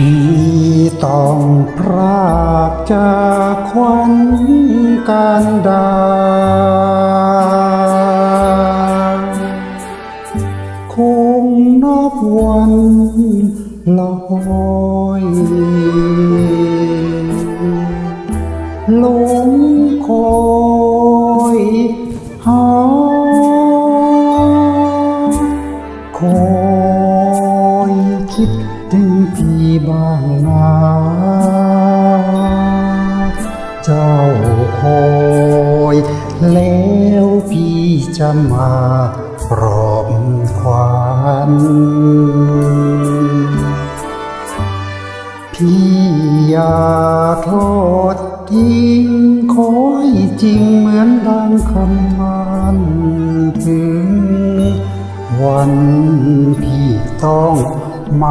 พี่ต้องพรากจากควันการดา คงนับวันลอยหลงคอยหาคอยคิด ถึงพี่บ้างนะเจ้าคอยแล้วพี่จะมาปลอบควันพี่อย่าโทษทิ้งขอให้จริงเหมือนดังคำมันถึงวันพี่ต้อง ม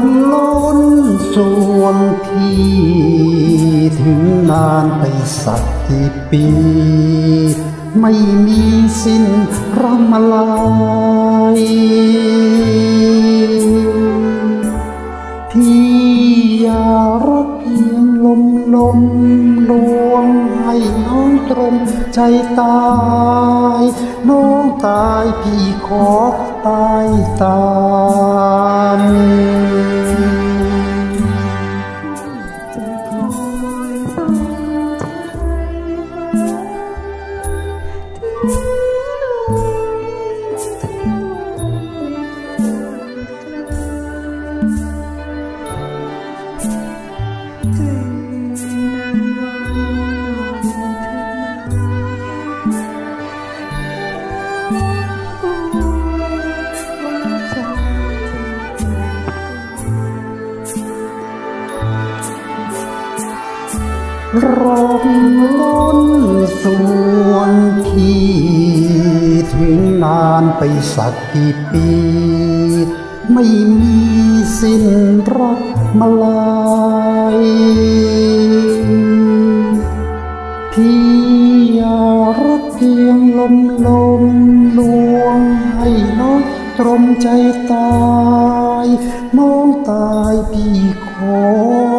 รักล้นส่วงพี่ถึงนานไปสักกี่ปี ไม่มีสิ้นรำลายพี่อยารักเพียงลมลมลวงให้น้องตรมใจตาย น้องตายพี่ขอตายตาม ร้องล้นสวงพี่ถึงนานไปสักกี่ปี ไม่มีสิ้นรักมาลายพี่อยารักเพียงลมลมลวงให้น้องตรมใจตาย น้องตายพี่ขอ